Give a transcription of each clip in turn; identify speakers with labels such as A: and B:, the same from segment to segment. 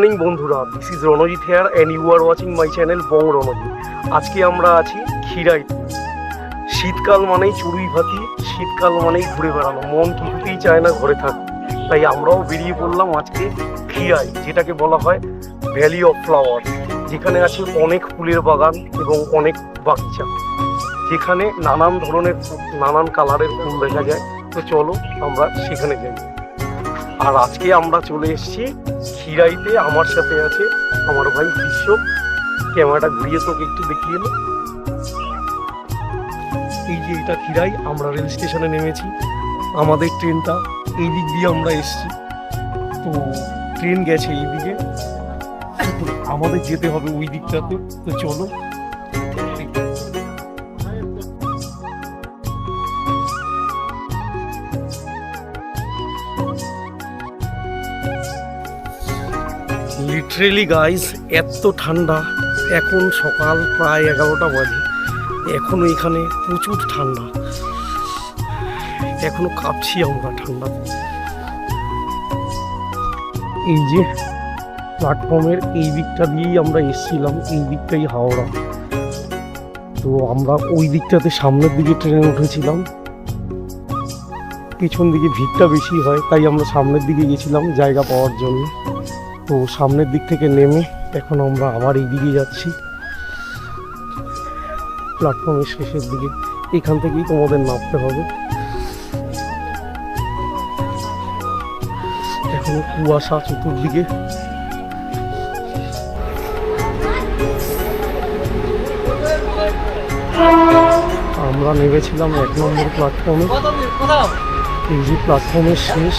A: Morning বন্ধুরা। This is Ranjit here and you are watching my channel Bong Ranjit আজকে আমরা আছি খিরাইতে শীতকাল মানেই চুড়ুই ভাতি, শীতকাল মানেই ঘুরে বেড়ানো। মন কিছুতেই চায় না ঘরে থাক। তাই আমরাও বেরিয়ে পড়লাম আজকে খিরাই যেটাকে বলা হয় ভ্যালি অফ ফ্লাওয়ার যেখানে আছে অনেক ফুলের বাগান এবং অনেক বাগিচা। যেখানে নানান ধরনের নানান কালারের ফুল দেখা যায়। তো চলো আমরা সেখানে যাই। আর আজকে আমরা চলে এসেছি খিরাইতে, আমার সাথে আছে আমার ভাই বিশ্ব ক্যামেরাটা ঘুরিয়ে তোকে একটু দেখিয়ে এলো এই যে এটা খিরাই, আমরা রেল স্টেশনে নেমেছি। আমাদের ট্রেনটা এই দিক দিয়ে আমরা এসেছি। তো ট্রেন গেছে এই দিকে আমাদের যেতে হবে ওই দিকটাতে। তো চলো লিটারেলি গাইস এত ঠান্ডা। এখন সকাল প্রায় এগারোটা বাজে। এখনও এখানে প্রচুর ঠান্ডা। এখনও কাঁপছি আমরা ঠান্ডা। এই যে প্ল্যাটফর্মের এই দিকটা দিয়েই আমরা এসেছিলাম, এই দিকটাই হাওড়া। তো আমরা ওই দিকটাতে সামনের দিকে ট্রেনে উঠেছিলাম। পিছন দিকে ভিড়টা বেশি হয়, তাই আমরা সামনের দিকে গেছিলাম জায়গা পাওয়ার জন্য। তো সামনের দিক থেকে নেমে এখন আমরা আবার এই দিকে যাচ্ছি। প্ল্যাটফর্মের শেষের দিকে। এখান থেকেই তোমাদের নামতে হবে। এখনও কুয়াশা চতুর্দিকে। আমরা নেমেছিলাম এক নম্বর প্ল্যাটফর্মে। এই যে প্ল্যাটফর্মের শেষ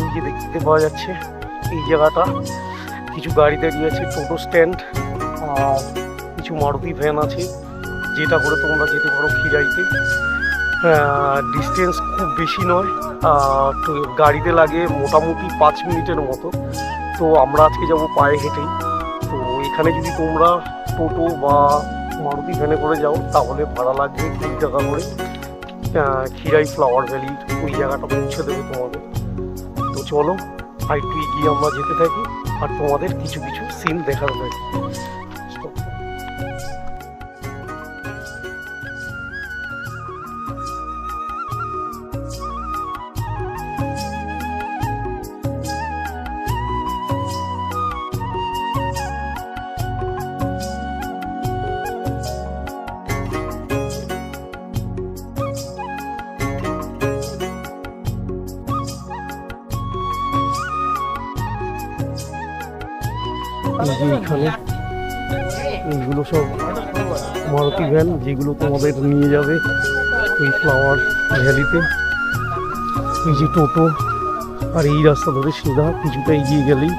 A: এই যে দেখতে পাওয়া যাচ্ছে এই জায়গাটা। কিছু গাড়ি দাঁড়িয়ে আছে, টোটো স্ট্যান্ড, আর কিছু মারুতি ভ্যান আছে। যেটা করে তোমরা যেতে পারো খিরাইতে। ডিস্টেন্স খুব বেশি নয়। গাড়িতে লাগে মোটামুটি পাঁচ মিনিটের মতো। তো আমরা আজকে যাব পায়ে হেঁটেই তো এখানে যদি তোমরা টোটো বা মারুতি ভ্যানে করে যাও, তাহলে ভাড়া লাগবে কুড়ি টাকা করে। খিরাই ফ্লাওয়ার ভ্যালির ওই জায়গাটা পৌঁছে দেবে তোমাদের। চলো আর একটু গিয়ে আমরা যেতে থাকি আর তোমাদের কিছু কিছু সিন দেখানো থাকি। ভ্যান যেগুলো তোমাদের নিয়ে যাবে ওই ফ্লাওয়ার ভ্যালিতে এই যে টোটো আর এই রাস্তা ধরে সিধা কিছুটা এগিয়ে গেলেই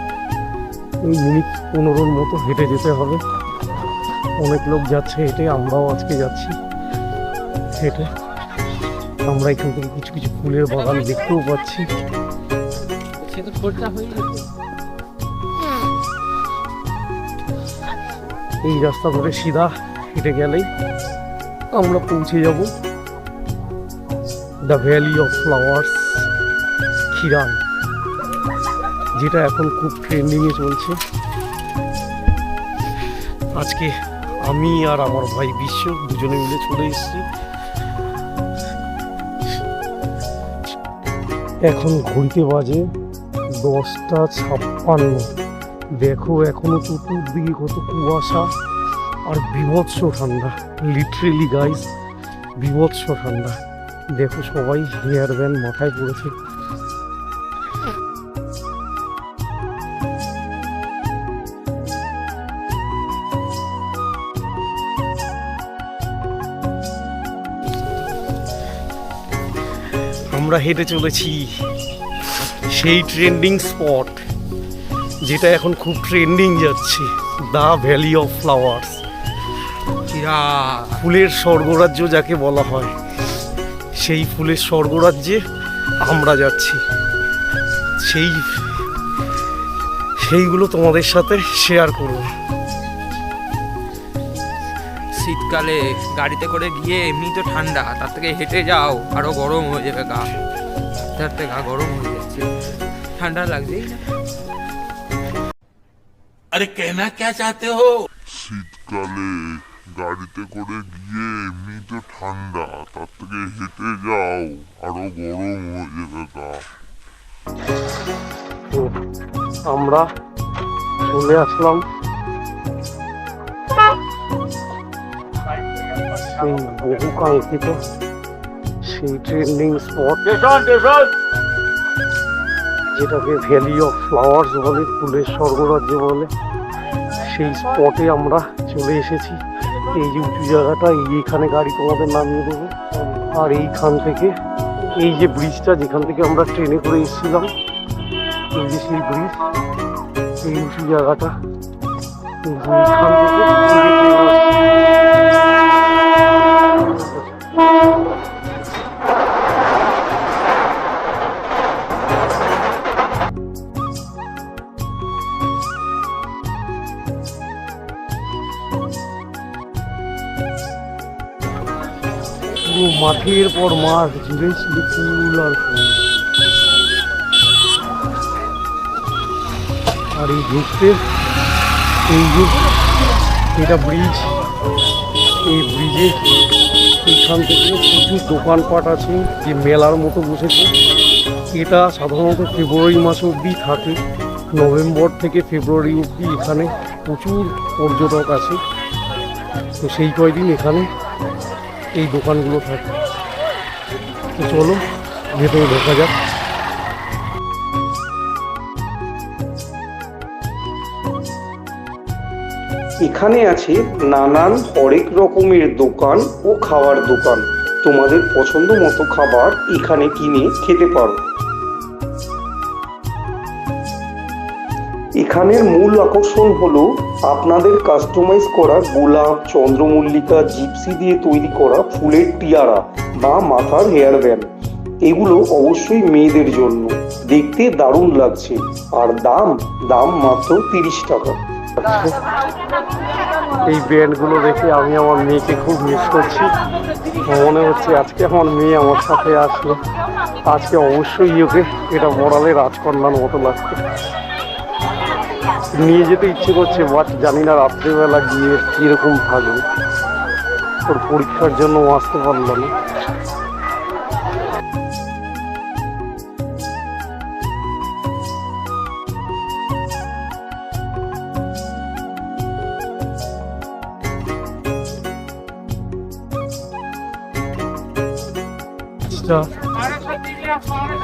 A: ওই মিনিট পনেরোর মতো হেঁটে যেতে হবে। অনেক লোক যাচ্ছে হেঁটে আমরাও আজকে যাচ্ছি হেঁটে। আমরা এখান থেকে কিছু কিছু ফুলের বাগান দেখতেও পাচ্ছি। এই রাস্তা ধরে সিধা হেঁটে গেলেই আমরা পৌঁছে যাব। The valley of flowers Khiran যেটা এখন খুব ট্রেন্ডিংয়ে চলছে। আজকে আমি আর আমার ভাই বিশ্ব দুজনে মিলে চলে এসেছি। এখন ঘড়িতে বাজে দশটা ছাপ্পান্ন। দেখো এখনও চতুর্দিকে কত কুয়াশা। আর বিভৎস ঠান্ডা লিটারেলি গাইস বিভৎস ঠান্ডা। দেখো সবাই হেয়ার ব্যান্ড মাথায় পড়েছে। আমরা হেঁটে চলেছি সেই ট্রেন্ডিং স্পট যেটা এখন খুব ট্রেন্ডিং যাচ্ছে দ্য ভ্যালি অফ ফ্লাওয়ার্স ফুলের স্বর্গরাজ্য যাকে বলা হয় সেই ফুলের স্বর্গরাজ্যে আমরা যাচ্ছি। সেই সেইগুলো তোমাদের সাথে শেয়ার করব।
B: শীতকালে গাড়িতে করে গিয়ে এমনি তো ঠান্ডা তার থেকে হেঁটে যাও আরও গরম হয়ে যাবে গা। তার থেকে গা গরম হয়ে যাচ্ছে। ঠান্ডা লাগছে
C: আরে কেনা কে চাতে হো?
D: শীতকালে গাড়িতে করে গিয়ে এমনি তো ঠান্ডা তার থেকে হেঁটে যাও আরও গরম হয়ে যাবে গা।
A: আমরা চলে আসলাম। সেই বহু কাঙ্ক্ষিত সেই ট্রেন্ডিং স্পট যেটাকে ভ্যালি অফ ফ্লাওয়ার্স বলে ফুলের স্বর্গরাজ্য বলে সেই স্পটে আমরা চলে এসেছি। এই যে উঁচু জায়গাটা এইখানে গাড়ি তোমাদের নামিয়ে দেবো। আর এইখান থেকে, এই যে ব্রিজটা, যেখান থেকে আমরা ট্রেনে করে এসেছিলাম, এই ব্রিজ, এই উঁচু জায়গাটা, এইখান থেকে। মাঠের পর মাঠ জুড়ে ছিল ফুল আর ফুল। আর এই ঢুকতে এই এটা ব্রিজ এই ব্রিজে এখান থেকে প্রচুর দোকানপাট আছে, যে মেলার মতো বসেছে। এটা সাধারণত ফেব্রুয়ারি মাস অবধি থাকে। নভেম্বর থেকে ফেব্রুয়ারি অবধি এখানে প্রচুর পর্যটক আছে তো সেই কয়দিন এখানে এই দোকানগুলো থাকে। চলো ভেতরে ঢোকা যাক। এখানে আছে নানান অনেক রকমের দোকান ও খাওয়ার দোকান। তোমাদের পছন্দ মতো খাবার এখানে কিনে খেতে পারো। এখানের মূল আকর্ষণ হলো আপনাদের কাস্টমাইজ করা গোলাপ, চন্দ্রমল্লিকা জিপসি দিয়ে তৈরি করা ফুলের টিয়ারা বা মাথার হেয়ার ব্যান্ড এগুলো অবশ্যই মেয়েদের জন্য। দেখতে দারুণ লাগছে। আর দাম দাম মাত্র তিরিশ টাকা। এই ব্যান্ডগুলো দেখে আমি আমার মেয়েকে খুব মিস করছি। মনে হচ্ছে আজকে আমার মেয়ে আমার সাথে আসলো। আজকে অবশ্যই ওকে এটা মরালে রাজকন্যার মতো লাগছে নিয়ে যেতে ইচ্ছে করছে বাট জানি না রাত্রিবেলা গিয়ে কীরকম থাকবে ওর পরীক্ষার জন্য আসতে পারল না।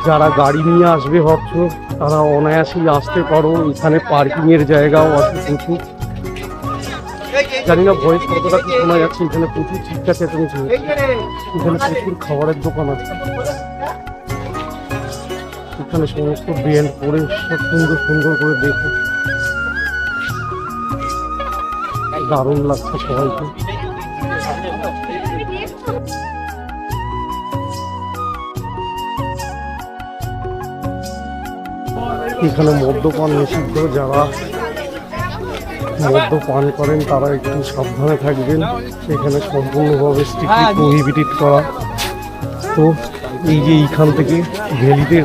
A: যারা গাড়ি নিয়ে আসবে, ভাবছ? তারা অনায়াসেই আসতে পারো। এখানে পার্কিং এর জায়গাও আছে প্রচুর। জানি না ভয়েস কতটা কি শোনা যাচ্ছে, এখানে প্রচুর চিৎকার চেঁচামেচি এখানে প্রচুর খাবারের দোকান আছে। এখানে সমস্ত ব্যান্ড করে সুন্দর সুন্দর করে দেখো। দারুণ লাগছে সবাইকে। এখানে মদ্যপান নিষিদ্ধ যারা মদ্যপান করেন তারা একটু সাবধানে থাকবেন। এখানে সম্পূর্ণভাবে স্ট্রিক্টলি প্রহিবিটেড করা। তো এই যে এইখান থেকে ভ্যালিতে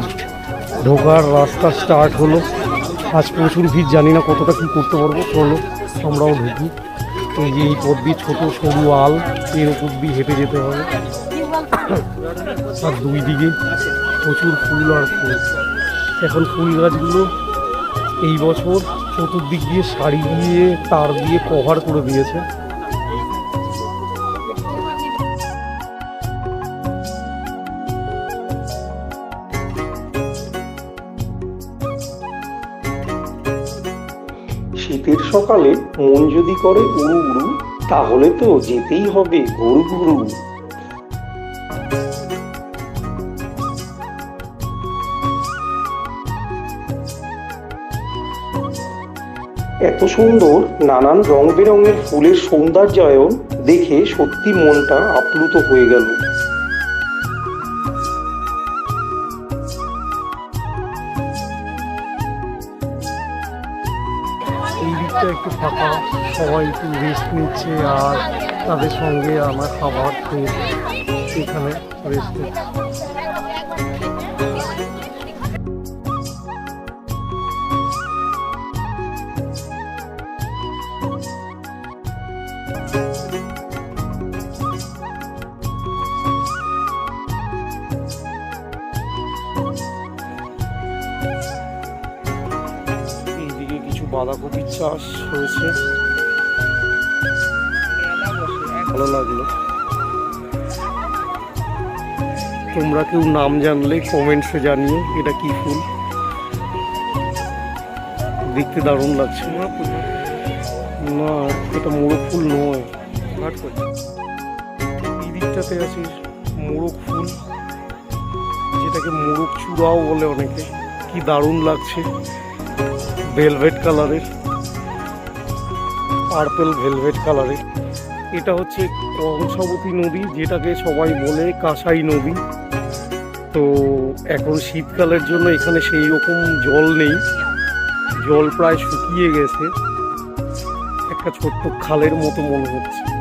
A: ঢোকার রাস্তা স্টার্ট হলো। আজ প্রচুর ভিড় জানি না কতটা কী করতে পারব। চলো আমরাও ঢুকি। এই যে এই পথ দিয়ে ছোটো সরু আল এর উপর দিয়ে হেঁটে যেতে হবে। আর দুই দিকে প্রচুর ফুল আর ফুল। এখন ফুল গাছগুলো এই বছর চতুর্দিক দিয়ে শাড়ি দিয়ে, তার দিয়ে কভার করে দিয়েছে। শীতের সকালে মন যদি করে উড়ু উড়ু, তাহলে তো যেতেই হবে গরু গুরু। এত সুন্দর নানান রং বেরঙের ফুলের সৌন্দর্যায়ন দেখে সত্যি মনটা আপ্লুত হয়ে গেল। একটু ফাঁকা, সবাই একটু রেস্ট নিচ্ছে আর তাদের সঙ্গে আমার খাবার খেয়ে এখানে রেস্ট নিচ্ছে। বাঁধাকপির চাষ হয়েছে। ভালো লাগল। তোমরা কেউ নাম জানলে কমেন্টসে জানিও, এটা কি ফুল? দেখতে দারুণ লাগছে। না, এটা মোরগ ফুল নয়। এই দিকটাতে আছে মোরগ ফুল, যেটাকে মোরগ চূড়াও বলে অনেকে। কি দারুণ লাগছে। ভেলভেট কালারের, পার্পেল ভেলভেট কালারের। এটা হচ্ছে কংসাবতী নদী, যেটাকে সবাই বলে কাঁসাই নদী। তো এখন শীতকালের জন্য এখানে সেই রকম জল নেই। জল প্রায় শুকিয়ে গেছে। একটা ছোট্ট খালের মতো মনে হচ্ছে।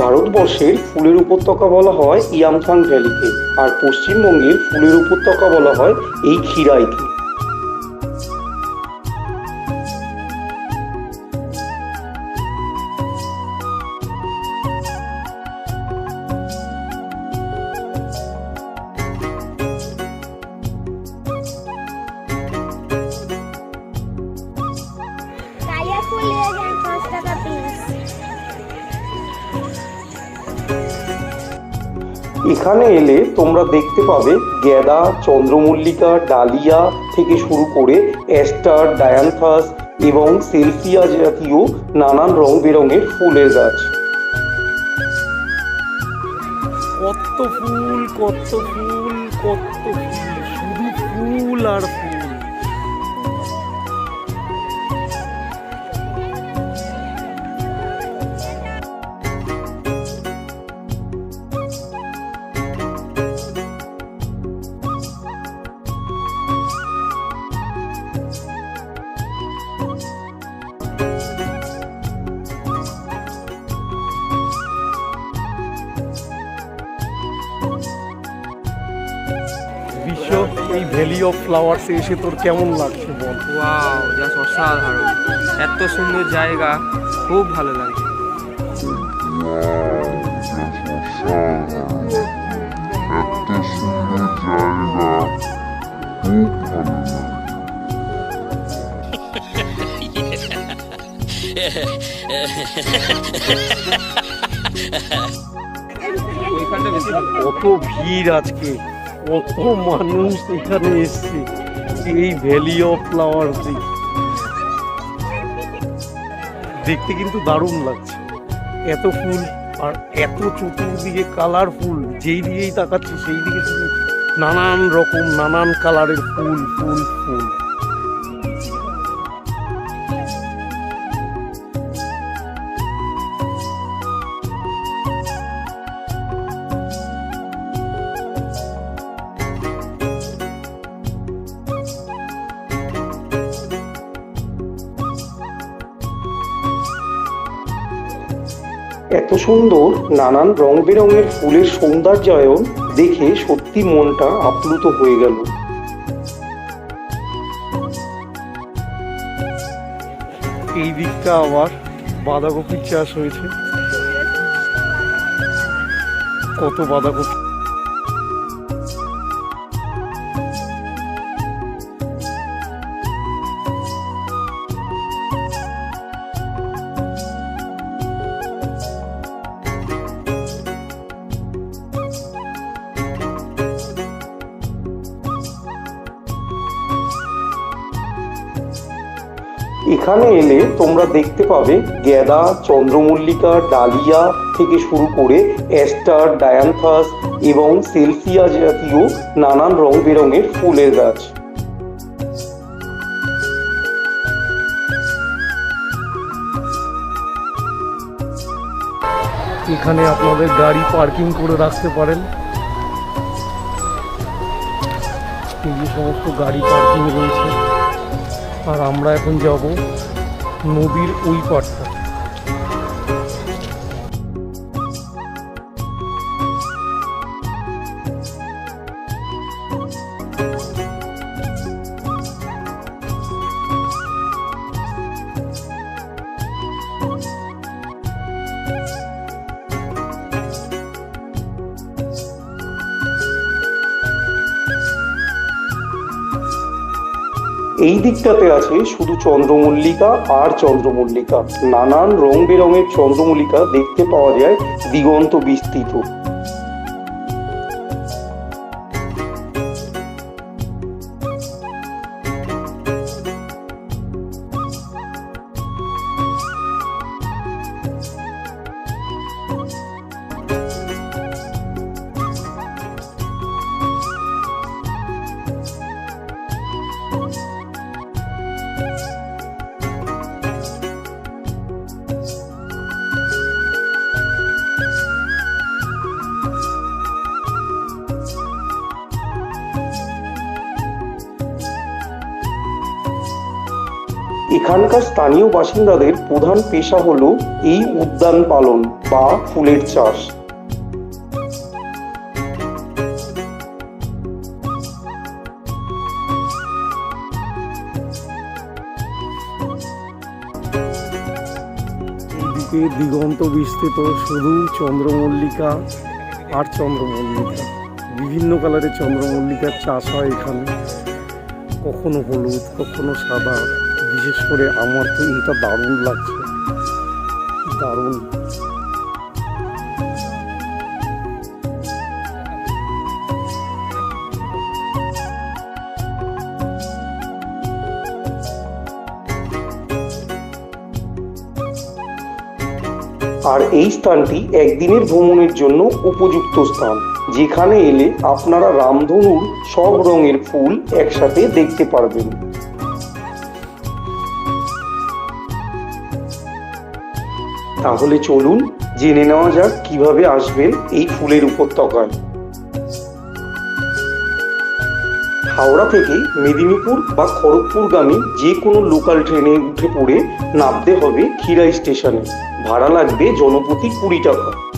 A: ভারতবর্ষের ফুলের উপত্যকা বলা হয় ইয়ামথাং ভ্যালিকে আর পশ্চিমবঙ্গের ফুলের উপত্যকা বলা হয় এই খিরাইকে এখানে এলে তোমরা দেখতে পাবে গেঁদা চন্দ্রমল্লিকা, ডালিয়া থেকে শুরু করে অ্যাস্টার ডায়ানথাস এবং সেলফিয়া জাতীয় নানান রং বেরঙের ফুলের গাছ। কত ফুল কত ফুল কত ফুল, শুধু ফুল আর এই ভ্যালি অফ ফ্লাওয়ার্সে এসে তোর কেমন লাগছে বল?
B: ওয়াও জাস্ট অসাধারণ। এত সুন্দর জায়গা খুব ভালো লাগে
D: এত সুন্দর জায়গা খুব ভালো লাগে
B: ওইখানটা বেশি ভালো।
A: কত ভিড় আজকে। কত মানুষ এখানে এসছে, এই ভ্যালি অফ ফ্লাওয়ার্স দেখতে। কিন্তু দারুণ লাগছে। এত ফুল আর এত চতুর্দিকে কালারফুল যেই দিকেই তাকাচ্ছি সেই দিকে নানান রকম, নানান কালারের ফুল ফুল ফুল। এত সুন্দর নানান রং বেরঙের ফুলের সৌন্দর্যায়ন দেখে সত্যি মনটা আপ্লুত হয়ে গেল। এই দিকটা আবার বাঁধাকপির চাষ হয়েছে। কত বাঁধাকপি? এখানে এলে তোমরা দেখতে পাবে গেঁদা চন্দ্রমল্লিকা, ডালিয়া থেকে শুরু করে অ্যাস্টার ডায়ান্থাস এবং সেলফিয়া জাতীয় নানান রং বেরঙের ফুলের গাছ। এখানে আপনাদের গাড়ি পার্কিং করে রাখতে পারেন। এই যে সমস্ত গাড়ি পার্কিং রয়েছে। আর আমরা এখন যাব নদীর ওই পাড়টা এই দিকটাতে আছে শুধু চন্দ্রমল্লিকা আর চন্দ্রমল্লিকা। নানান রং বেরঙের চন্দ্রমল্লিকা দেখতে পাওয়া যায় দিগন্ত বিস্তৃত। এখানকার স্থানীয় বাসিন্দাদের প্রধান পেশা হলো এই উদ্যান পালন বা ফুলের চাষ। দিগন্ত বিস্তৃত শুধু চন্দ্রমল্লিকা আর চন্দ্রমল্লিকা। বিভিন্ন কালারের চন্দ্রমল্লিকার চাষ হয় এখানে। কখনো হলুদ, কখনো সাদা। বিশেষ করে আমার তো এটা দারুণ লাগছে। দারুণ। আর এই স্থানটি একদিনের ভ্রমণের জন্য উপযুক্ত স্থান, যেখানে এলে আপনারা রামধনুর সব রঙের ফুল একসাথে দেখতে পারবেন। তাহলে চলুন জেনে নেওয়া যাক কীভাবে আসবেন এই ফুলের উপত্যকায়। হাওড়া থেকে মেদিনীপুর বা খড়গপুরগামী যে কোনো লোকাল ট্রেনে উঠে পড়ে নামতে হবে খিরাই স্টেশনে। ভাড়া লাগবে জনপ্রতি কুড়ি টাকা।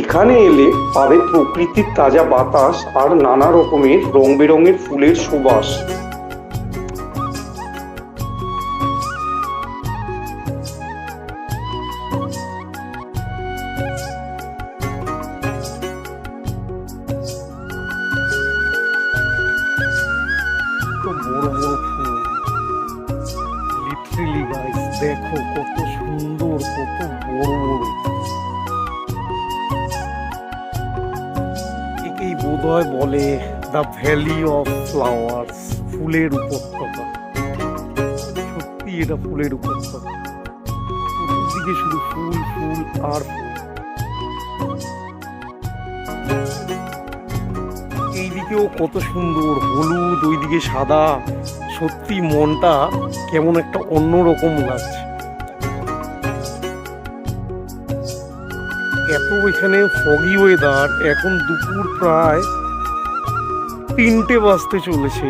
A: এখানে এলে পাবে প্রকৃতির তাজা বাতাস আর নানা রকমের রং বেরঙের ফুলের সুবাস। বোধহয় বলে দ্য ভ্যালি অফ ফ্লাওয়ার্স ফুলের উপত্যকা। সত্যি এটা ফুলের উপত্যকা। চতুর্দিকে শুধু ফুল ফুল আর ফুল। এইদিকেও কত সুন্দর হলুদ, ওইদিকে সাদা। সত্যি মনটা কেমন একটা অন্যরকম লাগছে। এখানে ফগি ওয়েদার এখন দুপুর প্রায় তিনটে বাজতে চলেছে।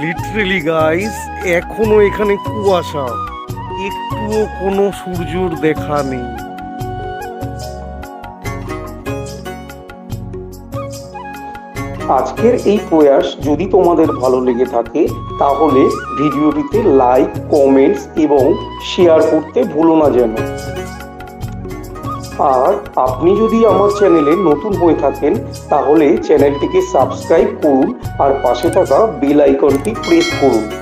A: লিটারেলি গাইস এখনও এখানে কুয়াশা। একটুও কোনো সূর্যর দেখা নেই। আজকের এই প্রয়াস যদি তোমাদের ভালো লেগে থাকে, তাহলে ভিডিওটিতে লাইক কমেন্টস এবং শেয়ার করতে ভুলো না যেন। আর আপনি যদি আমার চ্যানেলে নতুন হয়ে থাকেন, তাহলে চ্যানেলটিকে সাবস্ক্রাইব করুন আর পাশে থাকা বেল আইকনটি প্রেস করুন।